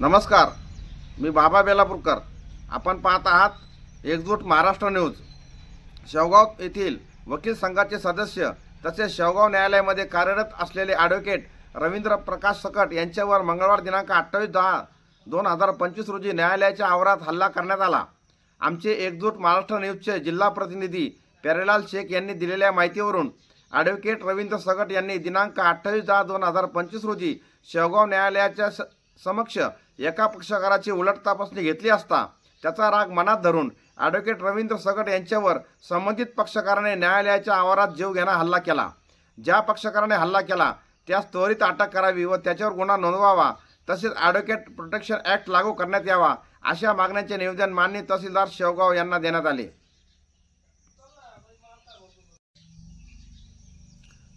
नमस्कार मी बाबा बेलापूरकर. आपण पाहत आहात एकजूट महाराष्ट्र न्यूज. शेवगाव येथील वकील संघाचे सदस्य तसेच शेवगाव न्यायालयामध्ये कार्यरत असलेले ॲडव्होकेट रवींद्र प्रकाश सकट यांच्यावर मंगळवार दिनांक अठ्ठावीस दहा दोन हजार पंचवीस रोजी न्यायालयाच्या आवारात हल्ला करण्यात आला. आमचे एकजूट महाराष्ट्र न्यूजचे जिल्हा प्रतिनिधी प्यारेलाल शेख यांनी दिलेल्या माहितीवरून ॲडव्होकेट रवींद्र सकट यांनी दिनांक अठ्ठावीस दहा दोन हजार पंचवीस रोजी शेवगाव न्यायालयाच्या स- समक्ष एका पक्षकाराची उलट तपासणी घेतली असता त्याचा राग मनात धरून ॲडव्होकेट रवींद्र सगट यांच्यावर संबंधित पक्षकाराने न्यायालयाच्या आवारात जीव घेणा हल्ला केला. ज्या पक्षकाराने हल्ला केला त्यास त्वरित अटक करावी व त्याच्यावर गुन्हा नोंदवावा तसेच ॲडव्होकेट प्रोटेक्शन ॲक्ट लागू करण्यात यावा अशा मागण्यांचे निवेदन माननीय तहसीलदार शेवगाव यांना देण्यात आले.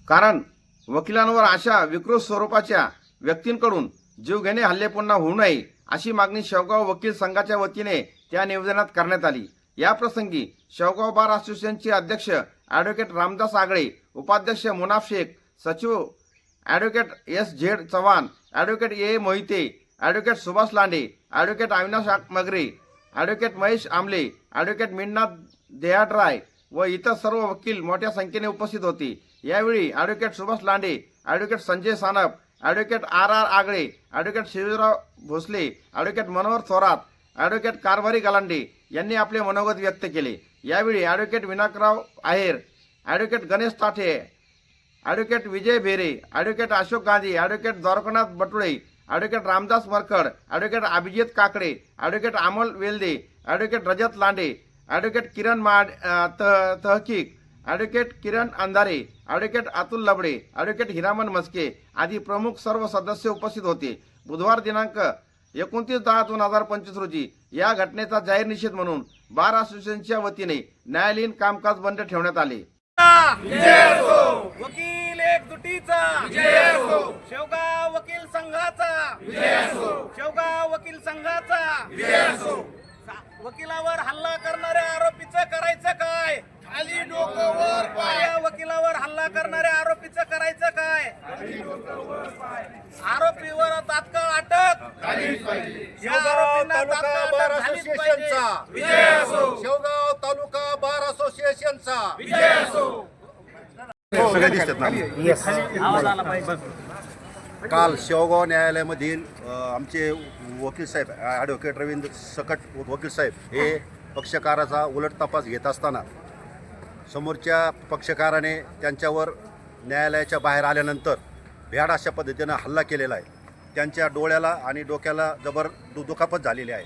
कारण वकिलांवर अशा विकृत स्वरूपाच्या व्यक्तींकडून जीवघेणे हल्ले पुन्हा होऊ नये अशी मागणी शेवगाव वकील संघाच्या वतीने त्या निवेदनात करण्यात आली. या प्रसंगी शेवगाव बार असोसिएशनचे अध्यक्ष ॲडव्होकेट रामदास आगळे उपाध्यक्ष मुनाफ शेख सचिव advocate S Z Chavan advocate A Mohite advocate Subhash Lande advocate Avinash Magare advocate Mahesh Amle advocate Minnath देहाडराय व इतर सर्व वकील मोठ्या संख्येने उपस्थित होते. यावेळी advocate Subhash Lande advocate Sanjay Sanap advocate R R Agale advocate Shivrao Bhosale advocate Manohar Thorat advocate Karbhari Galande यांनी आपले मनोगत व्यक्त केले. यावेळी advocate Vinayakrao Aher advocate Ganesh Tathe advocate Vijay Bhere advocate Ashok Gandhi advocate Dwarkanath Batule advocate Ramdas Markhad advocate Abhijit Kakade advocate Amol Velde advocate Rajat Lande advocate Kiran Mad तह तहकीक advocate Kiran Andhare advocate Atul Labade advocate Hiraman Maske आदी प्रमुख सर्व सदस्य उपस्थित होते. बुधवार दिनांक एकोणतीस दहा दोन हजार पंचवीस रोजी या घटनेचा जाहीर निषेध म्हणून बार असोसिएशनच्या वतीने न्यायालयीन कामकाज बंद ठेवण्यात आले. वकील एकजुटीचा. शेवगाव वकील संघाचा. शेवगाव वकील संघाचा. वकिलावर हल्ला करणाऱ्या आरोपीचं करायचं काय? वकिलावर हल्ला करणाऱ्या आरोपीचं करायचं काय? आरोपीवर तात्काळ अटक. या आरोपींना तालुका बार अटक झालीच पाहिजे. असोसिएशनचा शेवगाव तालुका बार असोसिएशनचा. काल शेवगाव न्यायालयामधील अ, आमचे वकील साहेब ॲडव्होकेट रवींद्र सकट वकील साहेब हे पक्षकाराचा उलट तपास घेत असताना समोरच्या पक्षकाराने त्यांच्यावर न्यायालयाच्या बाहेर आल्यानंतर भ्याड अशा पद्धतीनं हल्ला केलेला आहे. त्यांच्या डोळ्याला आणि डोक्याला जबर दु दुखापत झालेली आहे.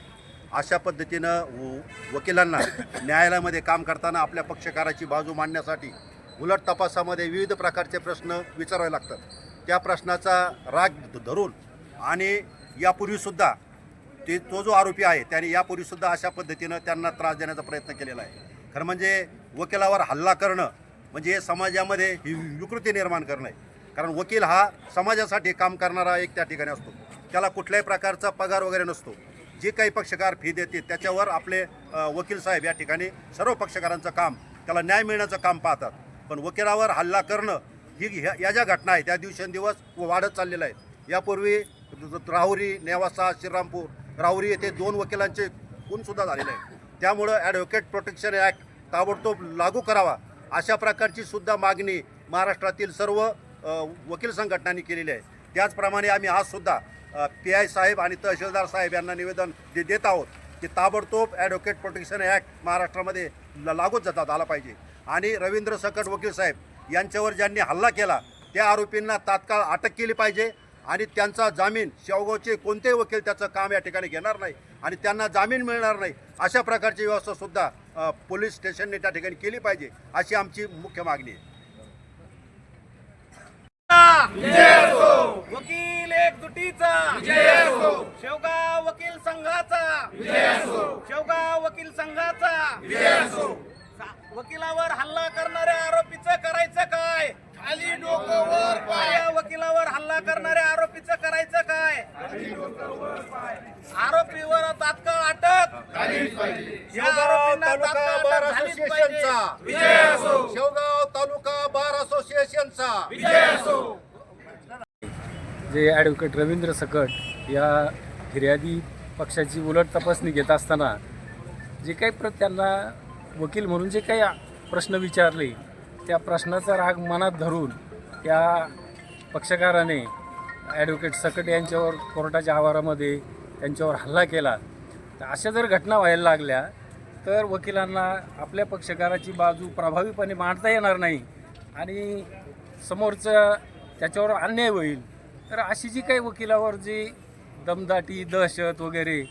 अशा पद्धतीनं व- वकिलांना न्यायालयामध्ये काम करताना आपल्या पक्षकाराची बाजू मांडण्यासाठी उलट तपासामध्ये विविध प्रकारचे प्रश्न विचारावे लागतात. त्या प्रश्नाचा राग धरून आणि यापूर्वीसुद्धा ते तो जो आरोपी आहे त्याने यापूर्वीसुद्धा अशा पद्धतीनं त्यांना त्रास देण्याचा प्रयत्न केलेला आहे. खरं म्हणजे वकिलावर हल्ला करणं म्हणजे हे समाजामध्ये ही विकृती निर्माण करणं आहे. कारण वकील हा समाजासाठी काम करणारा एक त्या ठिकाणी असतो. त्याला कुठल्याही प्रकारचा पगार वगैरे नसतो. जे काही पक्षकार फी देते त्याच्यावर आपले वकील साहेब या ठिकाणी सर्व पक्षकारांचं काम त्याला न्याय मिळण्याचं काम पाहतात. पण वकिलावर हल्ला करणं ही ह्या या ज्या घटना आहे त्या दिवसेंदिवस वाढत चाललेल्या आहेत यापूर्वी राहुरी नेवासा श्रीरामपूर राहुरी येथे दोन वकिलांचे खूनसुद्धा झालेले आहे त्यामुळं ॲडव्होकेट प्रोटेक्शन ॲक्ट ताबडतोब लागू करावा अशा प्रकारची सुद्धा मागणी महाराष्ट्रातील सर्व वकील संघटनांनी केलेली आहे. त्याचप्रमाणे आम्ही आजसुद्धा पी आय साहेब आणि तहसीलदार साहेब यांना निवेदन दे देत आहोत की ताबडतोब ॲडव्होकेट प्रोटेक्शन ॲक्ट महाराष्ट्रामध्ये ल- लागूच जातात आला पाहिजे. आणि रवींद्र सकट वकील साहेब यांच्यावर ज्यांनी हल्ला केला त्या आरोपींना तात्काळ अटक केली पाहिजे आणि त्यांचा जामीन शेवगावचे कोणतेही वकील त्याचं काम या ठिकाणी घेणार नाही आणि त्यांना जामीन मिळणार नाही अशा प्रकारची व्यवस्थासुद्धा पोलीस स्टेशनने त्या ठिकाणी केली पाहिजे अशी आमची मुख्य मागणी आहे. वकील एकजुटीचा शेवगाव वकील संघाचा. शेवगाव वकील संघाचा. वकिलावर हल्ला करणाऱ्या आरोपीचं करायचं काय खाली डोकं वर पाय वकिलावर हल्ला करणाऱ्या आरोपीचं करायचं काय आरोपीवर तात्काळ अटक या शेवगाव आरोपींना तालुका तात्काळ बार अटक झालीच पाहिजे. असोसिएशनचा शेवगाव तालुका बार असोसिएशनचा. जे ॲडव्होकेट रवींद्र सकट या फिर्यादी पक्षाची उलट तपासणी घेत असताना जे काही प्र त्यांना वकील म्हणून जे काही प्रश्न विचारले त्या प्रश्नाचा राग मनात धरून त्या पक्षकाराने ॲडव्होकेट सकट यांच्यावर कोर्टाच्या आवारामध्ये त्यांच्यावर हल्ला केला. तर अशा जर घटना व्हायला लागल्या तर वकिलांना आपल्या पक्षकाराची बाजू प्रभावीपणे मांडता येणार नाही आणि समोरचं त्याच्यावर अन्याय होईल तर अशी जी काही वकिलावर जी दमदाटी दहशत वगैरे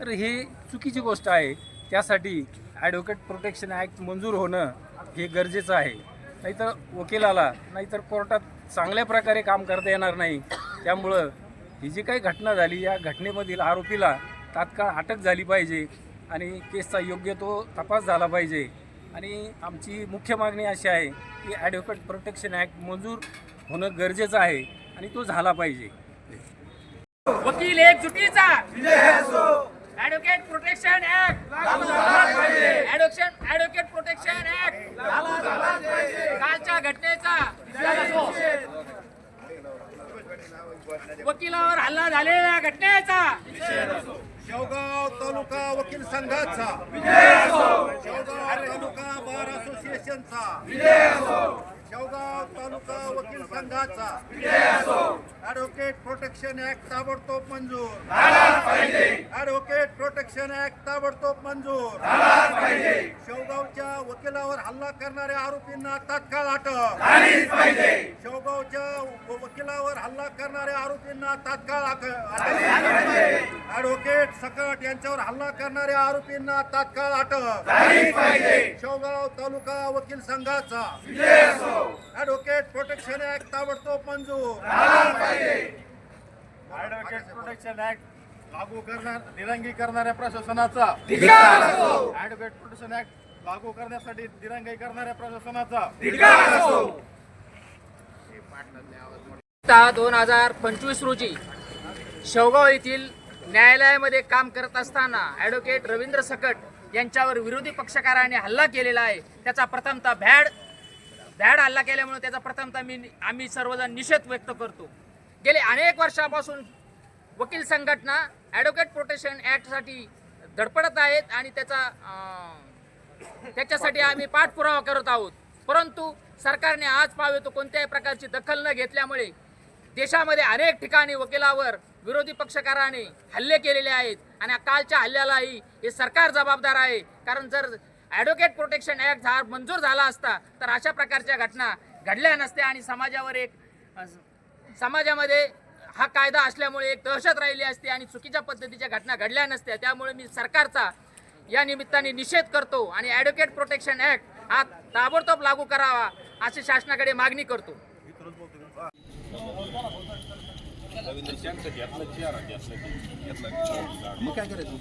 तर हे चुकीची गोष्ट आहे. त्यासाठी ॲडव्होकेट प्रोटेक्शन ॲक्ट मंजूर होणं हे गरजेचं आहे. नाहीतर वकिलाला नाहीतर कोर्टात चांगल्या प्रकारे काम करता येणार नाही. त्यामुळं ही जी काही घटना झाली या घटनेमधील आरोपीला तात्काळ अटक झाली पाहिजे. आणि केसचा योग्य तो तपास झाला पाहिजे. आणि आमची मुख्य मागणी अशी आहे की ॲडव्होकेट प्रोटेक्शन ॲक्ट मंजूर होणं गरजेचं आहे आणि तो झाला पाहिजे. वकील एक चुकीचा. Advocate protection act advocate protection act कालच्या घटनेचा. वकिलावर हल्ला झालेल्या घटनेचा. शेवगाव तालुका वकील संघाचा. शेवगाव तालुका बार असोसिएशनचा. शेवगाव तालुका वकील संघाचा. ऍडव्होकेट प्रोटेक्शन ऍक्ट ताबडतोब मंजूर. ऍडव्होकेट प्रोटेक्शन ऍक्ट ताबडतोब मंजूर. शेवगावच्या वकिलावर हल्ला करणाऱ्या आरोपींना तात्काळ अटक. शेवगावच्या व- वकिलावर हल्ला करणाऱ्या आरोपींना तात्काळ अटक. ऍडव्होकेट सकट यांच्यावर हल्ला करणाऱ्या आरोपींना तात्काळ अटक. शेवगाव तालुका वकील संघाचा. ऍडव्होकेट प्रोटेक्शन ऍक्ट ताबडतोब मंजूर. प्रोटेक्शन ऍक्ट लागू करणार दिरंगी करणाऱ्या प्रशासनाचा. ऍडव्होकेट प्रोटेक्शन ऍक्ट लागू करण्यासाठी दिरंगाई करणाऱ्या प्रशासनाचा. दोन हजार पंचवीस रोजी शेवगाव येथील न्यायालयामध्ये काम करत असताना ॲडव्होकेट रवींद्र सकट यांच्यावर विरोधी पक्षकाराने हल्ला केलेला आहे. त्याचा प्रथमतः भॅड भॅड हल्ला केल्यामुळे त्याचा प्रथमतः मी आम्ही सर्वजण निषेध व्यक्त करतो. गेले अनेक वर्षापासून वकील संघटना ॲडव्होकेट प्रोटेक्शन ॲक्टसाठी धडपडत आहेत आणि त्याचा त्याच्यासाठी आम्ही पाठपुरावा करत आहोत. परंतु सरकारने आज पाहावे तो कोणत्याही प्रकारची दखल न घेतल्यामुळे देशामध्ये अनेक ठिकाणी वकिलावर विरोधी पक्षकाराने हल्ले केलेले आहेत आणि कालच्या हल्ल्यालाही हे सरकार जबाबदार आहे. कारण जर ॲडव्होकेट प्रोटेक्शन ॲक्ट हा मंजूर झाला असता तर अशा प्रकारच्या घटना घडल्या नसत्या आणि समाजावर एक समाजामध्ये हा कायदा असल्यामुळे एक दहशत राहिली असती आणि चुकीच्या पद्धतीच्या घटना घडल्या नसत्या. त्यामुळे मी सरकारचा या निमित्ताने निषेध करतो आणि ॲडव्होकेट प्रोटेक्शन ऍक्ट हा ताबडतोब लागू करावा अशी शासनाकडे मागणी करतो. मग काय करायचं?